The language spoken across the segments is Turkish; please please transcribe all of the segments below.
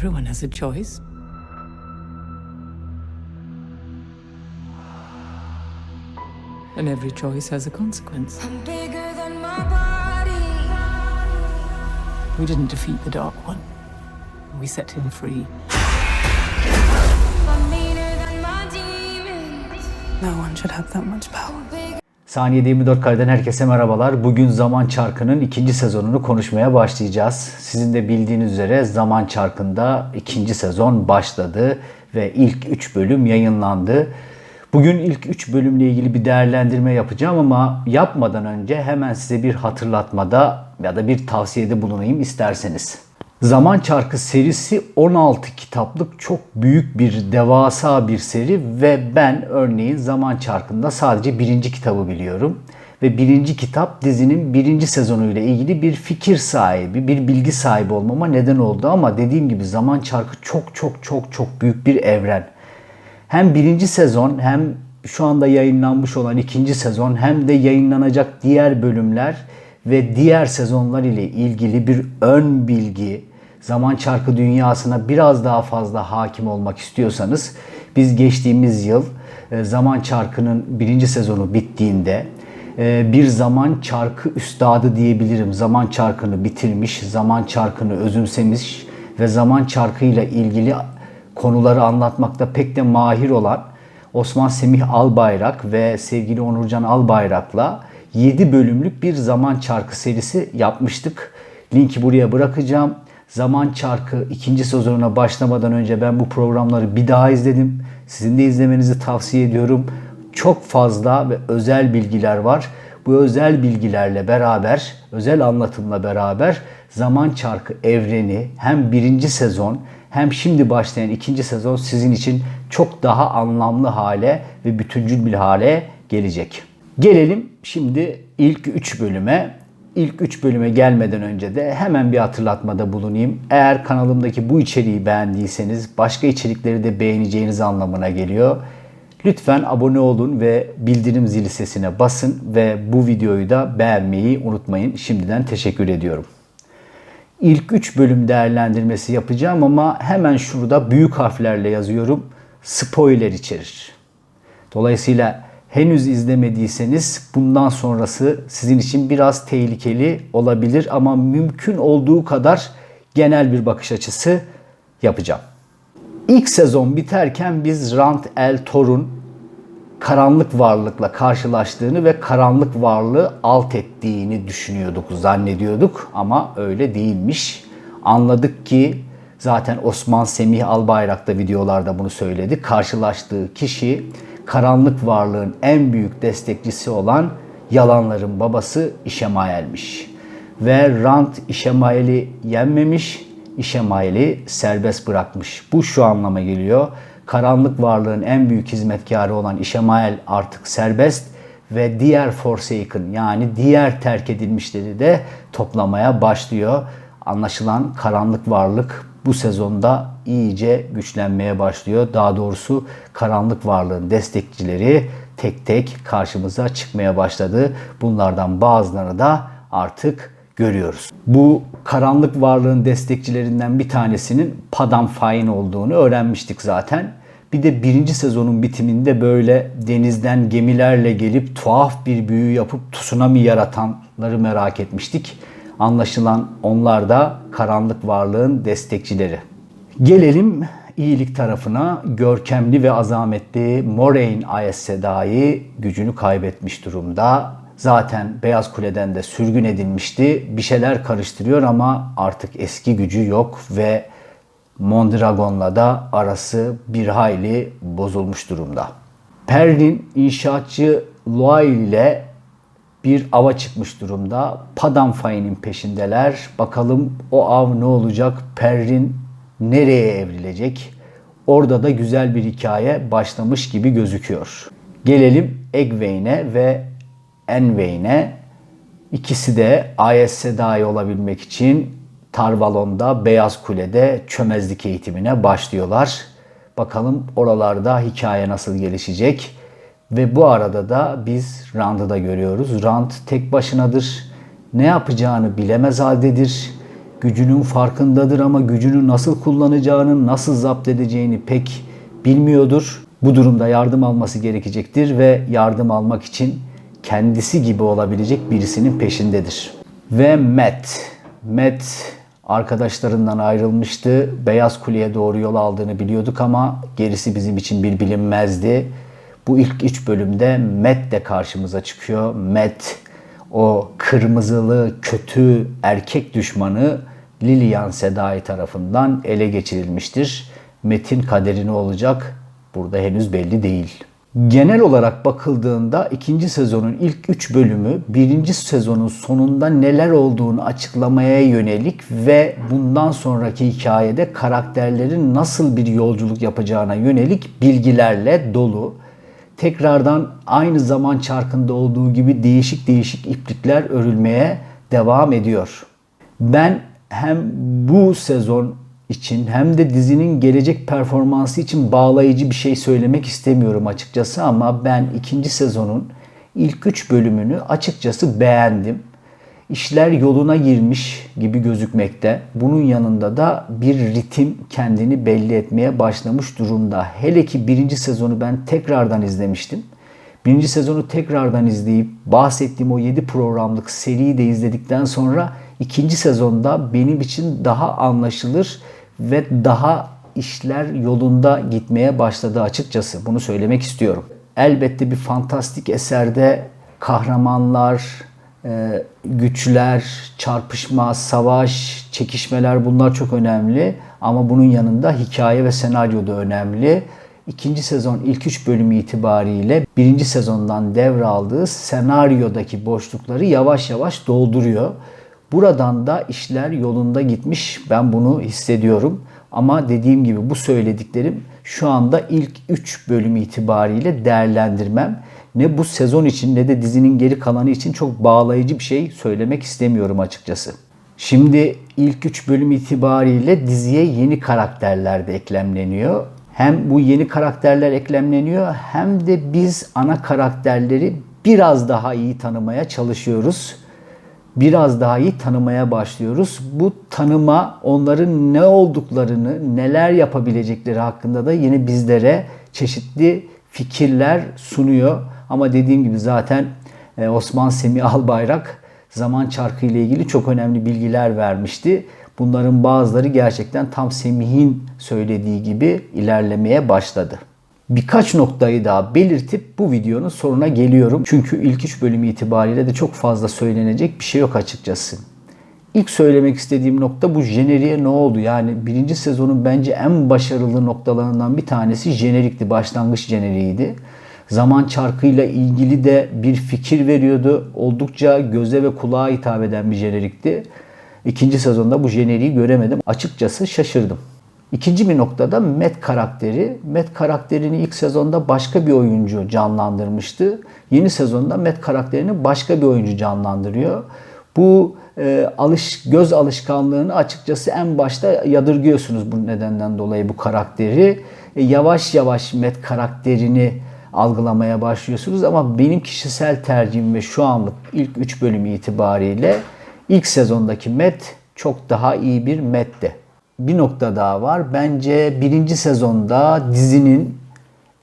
Everyone has a choice. And every choice has a consequence. I'm bigger than my body. We didn't defeat the Dark One. We set him free. I'm meaner than my demons. No one should have that much power. Saniyede 24 kareden herkese merhabalar. Bugün Zaman Çarkı'nın ikinci sezonunu konuşmaya başlayacağız. Sizin de bildiğiniz üzere Zaman Çarkı'nda ikinci sezon başladı ve ilk 3 bölüm yayınlandı. Bugün ilk 3 bölümle ilgili bir değerlendirme yapacağım ama yapmadan önce hemen size bir hatırlatmada ya da bir tavsiyede bulunayım isterseniz. Zaman Çarkı serisi 16 kitaplık çok büyük bir devasa bir seri ve ben örneğin Zaman Çarkı'nda sadece birinci kitabı biliyorum. Ve birinci kitap dizinin birinci sezonuyla ilgili bir fikir sahibi, bir bilgi sahibi olmama neden oldu. Ama dediğim gibi Zaman Çarkı çok çok çok çok büyük bir evren. Hem birinci sezon hem şu anda yayınlanmış olan ikinci sezon hem de yayınlanacak diğer bölümler ve diğer sezonlar ile ilgili bir ön bilgi, zaman çarkı dünyasına biraz daha fazla hakim olmak istiyorsanız biz geçtiğimiz yıl e, zaman çarkının birinci sezonu bittiğinde e, bir zaman çarkı üstadı diyebilirim. Zaman çarkını bitirmiş, zaman çarkını özümsemiş ve zaman çarkıyla ilgili konuları anlatmakta pek de mahir olan Osman Semih Albayrak ve sevgili Onurcan Albayrak'la 7 bölümlük bir zaman çarkı serisi yapmıştık. Linki buraya bırakacağım. Zaman Çarkı ikinci sezonuna başlamadan önce ben bu programları bir daha izledim. Sizin de izlemenizi tavsiye ediyorum. Çok fazla ve özel bilgiler var. Bu özel bilgilerle beraber, özel anlatımla beraber Zaman Çarkı evreni hem birinci sezon hem şimdi başlayan ikinci sezon sizin için çok daha anlamlı hale ve bütüncül bir hale gelecek. Gelelim şimdi ilk 3 bölüme. İlk 3 bölüme gelmeden önce de hemen bir hatırlatmada bulunayım. Eğer kanalımdaki bu içeriği beğendiyseniz başka içerikleri de beğeneceğiniz anlamına geliyor. Lütfen abone olun ve bildirim zili sesine basın ve bu videoyu da beğenmeyi unutmayın. Şimdiden teşekkür ediyorum. İlk 3 bölüm değerlendirmesi yapacağım ama hemen şurada büyük harflerle yazıyorum. Spoiler içerir. Dolayısıyla henüz izlemediyseniz bundan sonrası sizin için biraz tehlikeli olabilir ama mümkün olduğu kadar genel bir bakış açısı yapacağım. İlk sezon biterken biz Rand El Thor'un karanlık varlıkla karşılaştığını ve karanlık varlığı alt ettiğini düşünüyorduk, zannediyorduk ama öyle değilmiş. Anladık ki zaten Osman Semih Albayrak da videolarda bunu söyledi. Karşılaştığı kişi karanlık varlığın en büyük destekçisi olan yalanların babası İşemael'miş. Ve Rand İşemael'i yenmemiş, İşemael'i serbest bırakmış. Bu şu anlama geliyor. Karanlık varlığın en büyük hizmetkarı olan İşemael artık serbest ve diğer Forsaken yani diğer terk edilmişleri de toplamaya başlıyor. Anlaşılan karanlık varlık bu sezonda iyice güçlenmeye başlıyor. Daha doğrusu karanlık varlığın destekçileri tek tek karşımıza çıkmaya başladı. Bunlardan bazılarını da artık görüyoruz. Bu karanlık varlığın destekçilerinden bir tanesinin Padam Fain olduğunu öğrenmiştik zaten. Bir de birinci sezonun bitiminde böyle denizden gemilerle gelip tuhaf bir büyü yapıp tsunami yaratanları merak etmiştik. Anlaşılan onlar da karanlık varlığın destekçileri. Gelelim iyilik tarafına. Görkemli ve azametli Moraine Aes Sedai gücünü kaybetmiş durumda. Zaten Beyaz Kule'den de sürgün edilmişti. Bir şeyler karıştırıyor ama artık eski gücü yok ve Mondragon'la da arası bir hayli bozulmuş durumda. Perrin inşaatçı Loail ile bir ava çıkmış durumda. Padanfay'ın peşindeler. Bakalım o av ne olacak? Perrin nereye evrilecek? Orada da güzel bir hikaye başlamış gibi gözüküyor. Gelelim Egwene'e ve Enwayne'e. İkisi de Aes Sedai olabilmek için Tarvalon'da Beyaz Kule'de çömezlik eğitimine başlıyorlar. Bakalım oralarda hikaye nasıl gelişecek? Ve bu arada da biz Rand'ı da görüyoruz. Rand tek başınadır. Ne yapacağını bilemez haldedir. Gücünün farkındadır ama gücünü nasıl kullanacağını, nasıl zapt edeceğini pek bilmiyordur. Bu durumda yardım alması gerekecektir ve yardım almak için kendisi gibi olabilecek birisinin peşindedir. Ve Matt. Matt arkadaşlarından ayrılmıştı. Beyaz Kule'ye doğru yol aldığını biliyorduk ama gerisi bizim için bir bilinmezdi. Bu ilk üç bölümde Matt de karşımıza çıkıyor. Matt o kırmızılı kötü erkek düşmanı Lilian Sedai tarafından ele geçirilmiştir. Metin kaderi ne olacak? Burada henüz belli değil. Genel olarak bakıldığında ikinci sezonun ilk 3 bölümü birinci sezonun sonunda neler olduğunu açıklamaya yönelik ve bundan sonraki hikayede karakterlerin nasıl bir yolculuk yapacağına yönelik bilgilerle dolu. Tekrardan aynı zaman çarkında olduğu gibi değişik değişik iplikler örülmeye devam ediyor. Ben hem bu sezon için hem de dizinin gelecek performansı için bağlayıcı bir şey söylemek istemiyorum açıkçası ama ben ikinci sezonun ilk 3 bölümünü açıkçası beğendim. İşler yoluna girmiş gibi gözükmekte. Bunun yanında da bir ritim kendini belli etmeye başlamış durumda. Hele ki birinci sezonu ben tekrardan izlemiştim. Birinci sezonu tekrardan izleyip bahsettiğim o 7 programlık seriyi de izledikten sonra ikinci sezonda benim için daha anlaşılır ve daha işler yolunda gitmeye başladı açıkçası. Bunu söylemek istiyorum. Elbette bir fantastik eserde kahramanlar, e, güçler, çarpışma, savaş, çekişmeler bunlar çok önemli. Ama bunun yanında hikaye ve senaryo da önemli. İkinci sezon ilk üç bölümü itibariyle birinci sezondan devraldığı senaryodaki boşlukları yavaş yavaş dolduruyor. Buradan da işler yolunda gitmiş. Ben bunu hissediyorum. Ama dediğim gibi bu söylediklerim şu anda ilk 3 bölüm itibariyle değerlendirmem. Ne bu sezon için ne de dizinin geri kalanı için çok bağlayıcı bir şey söylemek istemiyorum açıkçası. Şimdi ilk 3 bölüm itibariyle diziye yeni karakterler de eklemleniyor. Hem bu yeni karakterler eklemleniyor hem de biz ana karakterleri biraz daha iyi tanımaya çalışıyoruz biraz daha iyi tanımaya başlıyoruz. Bu tanıma onların ne olduklarını, neler yapabilecekleri hakkında da yine bizlere çeşitli fikirler sunuyor. Ama dediğim gibi zaten e, Osman Semih Albayrak zaman çarkı ile ilgili çok önemli bilgiler vermişti. Bunların bazıları gerçekten tam Semih'in söylediği gibi ilerlemeye başladı. Birkaç noktayı daha belirtip bu videonun sonuna geliyorum. Çünkü ilk üç bölüm itibariyle de çok fazla söylenecek bir şey yok açıkçası. İlk söylemek istediğim nokta bu jeneriğe ne oldu? Yani birinci sezonun bence en başarılı noktalarından bir tanesi jenerikti. Başlangıç jeneriğiydi. Zaman çarkıyla ilgili de bir fikir veriyordu. Oldukça göze ve kulağa hitap eden bir jenerikti. İkinci sezonda bu jeneriği göremedim. Açıkçası şaşırdım. İkinci bir noktada Matt karakteri. Matt karakterini ilk sezonda başka bir oyuncu canlandırmıştı. Yeni sezonda Matt karakterini başka bir oyuncu canlandırıyor. Bu e, alış göz alışkanlığını açıkçası en başta yadırgıyorsunuz bu nedenden dolayı bu karakteri. E, yavaş yavaş Matt karakterini algılamaya başlıyorsunuz ama benim kişisel tercihim ve şu anlık ilk 3 bölüm itibariyle ilk sezondaki Matt çok daha iyi bir Matt'ti bir nokta daha var. Bence birinci sezonda dizinin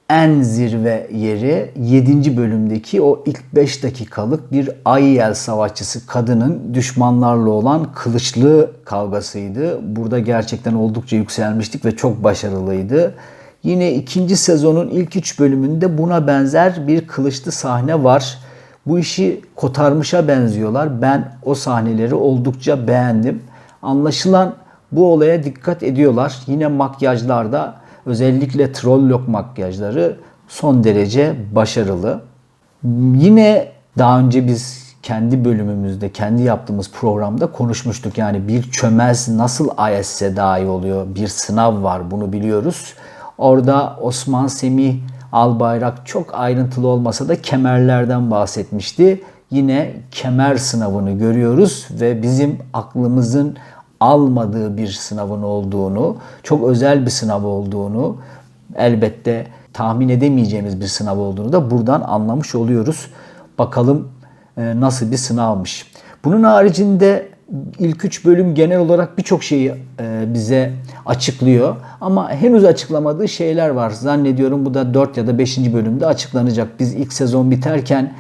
en zirve yeri 7. bölümdeki o ilk 5 dakikalık bir Ayyel savaşçısı kadının düşmanlarla olan kılıçlı kavgasıydı. Burada gerçekten oldukça yükselmiştik ve çok başarılıydı. Yine ikinci sezonun ilk 3 bölümünde buna benzer bir kılıçlı sahne var. Bu işi kotarmışa benziyorlar. Ben o sahneleri oldukça beğendim. Anlaşılan bu olaya dikkat ediyorlar. Yine makyajlarda özellikle trollok makyajları son derece başarılı. Yine daha önce biz kendi bölümümüzde, kendi yaptığımız programda konuşmuştuk. Yani bir çömez nasıl IS'e dahi oluyor? Bir sınav var bunu biliyoruz. Orada Osman Semih Albayrak çok ayrıntılı olmasa da kemerlerden bahsetmişti. Yine kemer sınavını görüyoruz ve bizim aklımızın almadığı bir sınavın olduğunu, çok özel bir sınav olduğunu, elbette tahmin edemeyeceğimiz bir sınav olduğunu da buradan anlamış oluyoruz. Bakalım e, nasıl bir sınavmış. Bunun haricinde ilk üç bölüm genel olarak birçok şeyi e, bize açıklıyor. Ama henüz açıklamadığı şeyler var. Zannediyorum bu da 4 ya da 5. bölümde açıklanacak. Biz ilk sezon biterken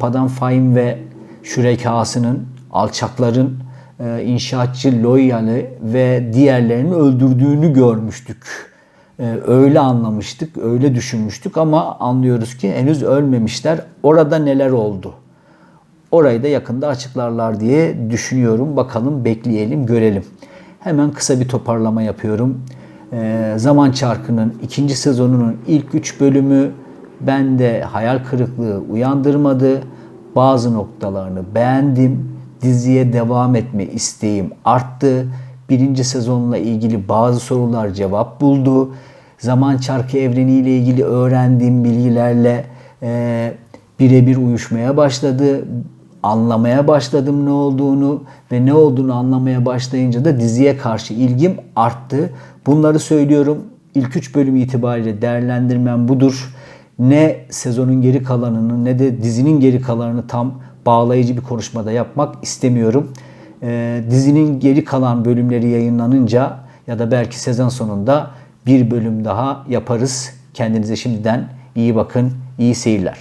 Padan Faim ve şürekasının, alçakların inşaatçı Loyal'i ve diğerlerini öldürdüğünü görmüştük. E, öyle anlamıştık, öyle düşünmüştük ama anlıyoruz ki henüz ölmemişler. Orada neler oldu? Orayı da yakında açıklarlar diye düşünüyorum. Bakalım, bekleyelim, görelim. Hemen kısa bir toparlama yapıyorum. E, Zaman Çarkı'nın ikinci sezonunun ilk üç bölümü bende hayal kırıklığı uyandırmadı. Bazı noktalarını beğendim. Diziye devam etme isteğim arttı. Birinci sezonla ilgili bazı sorular cevap buldu. Zaman Çarkı evreniyle ilgili öğrendiğim bilgilerle e, birebir uyuşmaya başladı. Anlamaya başladım ne olduğunu ve ne olduğunu anlamaya başlayınca da diziye karşı ilgim arttı. Bunları söylüyorum. İlk üç bölüm itibariyle değerlendirmem budur. Ne sezonun geri kalanını ne de dizinin geri kalanını tam bağlayıcı bir konuşmada yapmak istemiyorum. Ee, dizinin geri kalan bölümleri yayınlanınca ya da belki sezon sonunda bir bölüm daha yaparız. Kendinize şimdiden iyi bakın, iyi seyirler.